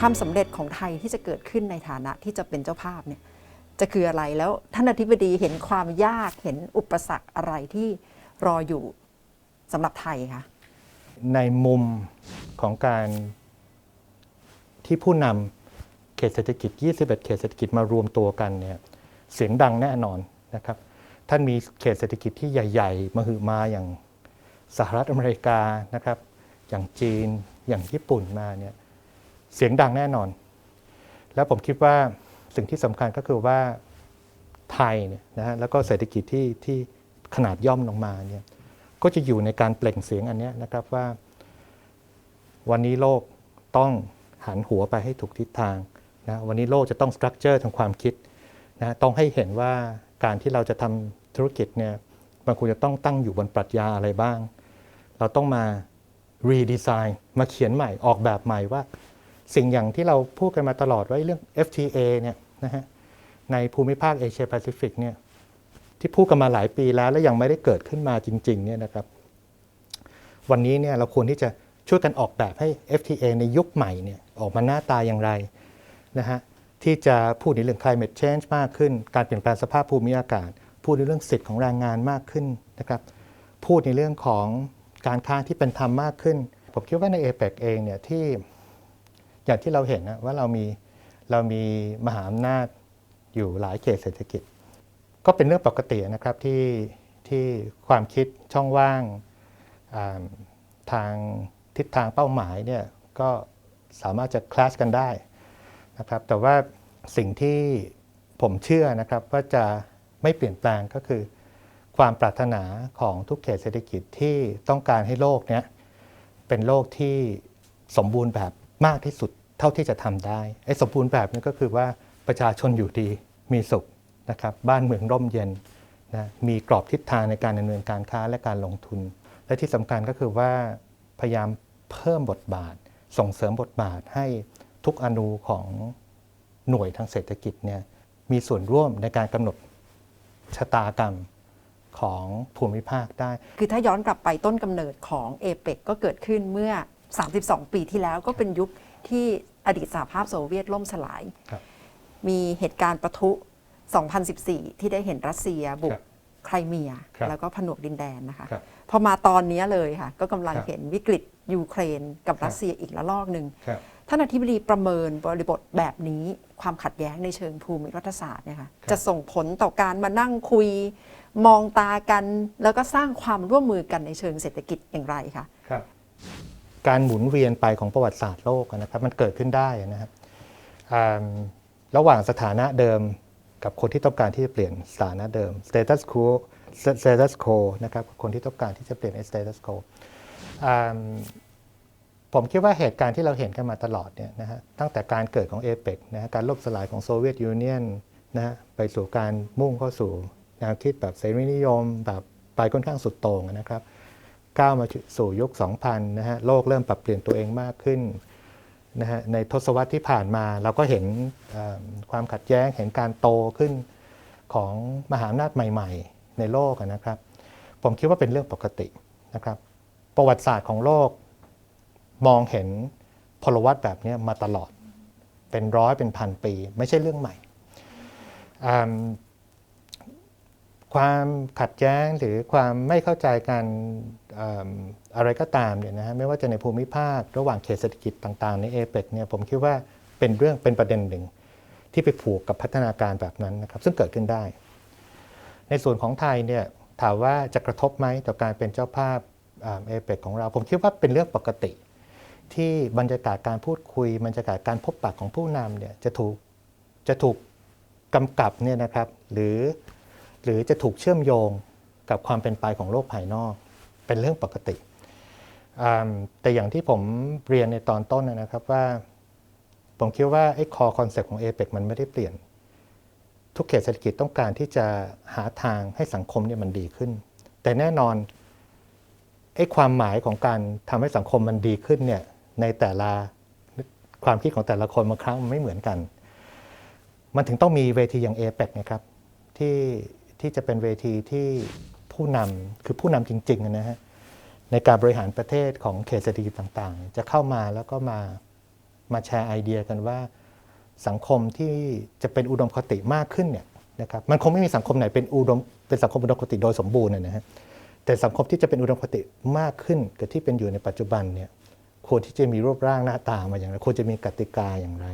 ความสำเร็จของไทยที่จะเกิดขึ้นในฐานะที่จะเป็นเจ้าภาพเนี่ยจะคืออะไรแล้วท่านอธิบดีเห็นความยากเห็นอุปสรรคอะไรที่รออยู่สำหรับไทยคะในมุมของการที่ผู้นำเขตเศรษฐกิจ 21 เขตเศรษฐกิจมารวมตัวกันเนี่ยเสียงดังแน่นอนนะครับ ท่านมีเขตเศรษฐกิจที่ใหญ่ ๆ มาหือมาอย่างสหรัฐอเมริกานะครับ อย่างจีนอย่างญี่ปุ่นมาเนี่ย เสียงดังแน่นอน แล้วผมคิดว่าสิ่งที่สำคัญก็คือว่าไทยเนี่ยนะฮะแล้วก็เศรษฐกิจที่ที่ขนาดย่อมลงมาเนี่ยก็จะอยู่ในการเปล่งเสียงอันนี้นะครับว่า วันนี้โลกต้องหันหัวไปให้ถูกทิศทางนะวันนี้โลกจะต้องสตรัคเจอร์ทางความคิดนะต้องให้เห็นว่าการที่เราจะทำธุรกิจเนี่ยมันควรจะต้องตั้งอยู่บนปรัชญาอะไรบ้าง เราต้องมารีดีไซน์มาเขียนใหม่ออกแบบใหม่ว่า สิ่งอย่างที่เราพูดกันมาตลอดว่าเรื่อง FTA เนี่ยนะฮะในภูมิภาคเอเชียแปซิฟิกเนี่ยที่พูดกันมาหลายปีแล้ว และยังไม่ได้เกิดขึ้นมาจริงๆเนี่ยนะครับ วันนี้เนี่ยเราควรที่จะช่วยกันออกแบบให้ FTA ในยุคใหม่เนี่ยออกมาหน้าตาอย่างไรนะฮะที่จะพูดในเรื่อง climate change มากขึ้น การเปลี่ยนแปลงสภาพภูมิอากาศ พูดในเรื่องสิทธิ์ของแรงงานมากขึ้นนะครับพูดในเรื่องของการค้าที่เป็นธรรมมากขึ้น ผมคิดว่าใน APEC เองเนี่ยที่ อย่างที่เราเห็นนะว่าเรามีเรามีมหาอำนาจอยู่หลายเขตเศรษฐกิจ ก็เป็นเรื่องปกตินะครับที่ที่ความคิดช่องว่างทางทิศทางเป้าหมายเนี่ยก็สามารถจะคลาสกันได้นะครับแต่ว่าสิ่งที่ผมเชื่อนะครับว่าจะไม่เปลี่ยนแปลงก็คือ ความปรารถนาของทุกเขตเศรษฐกิจที่ต้องการให้โลกเนี้ยเป็นโลกที่สมบูรณ์แบบ มากที่สุดเท่าที่จะทำได้ไอ้สมบูรณ์แบบนี้ก็คือว่าประชาชนอยู่ดีมีสุขนะครับบ้านเมืองร่มเย็นนะมีกรอบทิศทางในการดำเนินการค้าและการลงทุน และที่สำคัญก็คือว่าพยายามเพิ่มบทบาท ส่งเสริมบทบาทให้ทุกอนูของหน่วยทางเศรษฐกิจเนี่ยมีส่วนร่วมในการกำหนดชะตากรรมของภูมิภาคได้ คือถ้าย้อนกลับไปต้นกำเนิดของเอเปกก็เกิดขึ้นเมื่อ 32 ปีที่แล้วก็เป็นยุคที่อดีตสหภาพโซเวียตล่มสลายครับมีเหตุการณ์ประทุ 2014 ที่ได้เห็นรัสเซียบุกครับไครเมียครับแล้วก็ผนวกดินแดนนะคะครับพอมาตอนนี้เลยค่ะ ก็กำลังครับเห็นวิกฤตยูเครนกับครับรัสเซียอีกระลอกหนึ่งครับท่านอธิบดีประเมินบริบทแบบนี้ความขัดแย้งในเชิงภูมิรัฐศาสตร์เนี่ยค่ะครับจะส่งผลต่อการมานั่งคุย มองตากัน แล้วก็สร้างความร่วมมือกันในเชิงเศรษฐกิจอย่างไรคะครับ การหมุนเวียนไปของประวัติศาสตร์โลกนะครับมันเกิดขึ้นได้นะครับระหว่างสถานะเดิมกับคนที่ต้องการที่จะเปลี่ยนสถานะเดิม status quo status quo นะครับคนที่ต้องการที่จะเปลี่ยน status quo ผมคิดว่าเหตุการณ์ที่เราเห็นกันมาตลอดเนี่ยนะฮะตั้งแต่การเกิดของเอเปกนะฮะการล่มสลายของโซเวียตยูเนียนนะฮะไปสู่การมุ่งเข้าสู่แนวคิดแบบเสรีนิยม แบบไปค่อนข้างสุดโต่งนะครับ ก้าวมาสู่ยุค 2000 นะฮะโลกเริ่มปรับเปลี่ยนตัวเองมากขึ้นนะฮะในทศวรรษที่ผ่านมาเราก็เห็นความขัดแย้งเห็นการโตขึ้นของมหาอำนาจใหม่ ๆ ในโลกนะครับ ผมคิดว่าเป็นเรื่องปกตินะครับ ประวัติศาสตร์ของโลกมองเห็นพลวัตแบบนี้มาตลอด เป็นร้อยเป็นพันปี ไม่ใช่เรื่องใหม่ ความขัดแย้งหรือความไม่เข้าใจกันออะไรก็ตามเนี่ยนะฮะไม่ว่าจะในภูมิภาค ระหว่างเขตเศรษฐกิจต่างๆ ในเอเปกเนี่ยผมคิดว่าเป็นเรื่องเป็นประเด็นหนึ่ง ที่ไปผูกกับพัฒนาการแบบนั้นนะครับซึ่งเกิดขึ้นได้ ในส่วนของไทยเนี่ยถามว่าจะกระทบไหมต่อการเป็นเจ้าภาพเอเปกของเรา ผมคิดว่าเป็นเรื่องปกติ ที่บรรยากาศการพูดคุย บรรยากาศการพบปะของผู้นำเนี่ยจะถูกจะถูกกำกับเนี่ยนะครับหรือ หรือจะถูกเชื่อมโยงกับความเป็นไปของโลกภายนอก เป็นเรื่องปกติ แต่อย่างที่ผมเรียนในตอนต้นนะครับว่า ผมคิดว่าไอ้คอคอนเซ็ปต์ของ a p e c มันไม่ได้เปลี่ยน ทุกเขตเศรษฐกิจต้องการที่จะหาทางให้สังคมเนี่ยมันดีขึ้น แต่แน่นอนไอ้ความหมายของการทำให้สังคมมันดีขึ้นเนี่ยในแต่ละความคิดของแต่ละคนบางครั้งมันไม่เหมือนกัน มันถึงต้องมีเวทีอย่าง a p e c นะครับที่ ที่จะเป็นเวทีที่ผู้นำคือผู้นำจริงๆนะฮะในการบริหารประเทศของเขตเศรษฐกิจต่างๆ จะเข้ามาแล้วก็มามาแชร์ไอเดียกันว่าสังคมที่จะเป็นอุดมคติมากขึ้นเนี่ยนะครับมันคงไม่มีสังคมไหนเป็นอุดมเป็นสังคมอุดมคติโดยสมบูรณ์นะฮะแต่สังคมที่จะเป็นอุดมคติมากขึ้นกับที่เป็นอยู่ในปัจจุบันเนี่ยควรที่จะมีรูปร่างหน้าตามาอย่างไรควรจะมีกติกาอย่างไร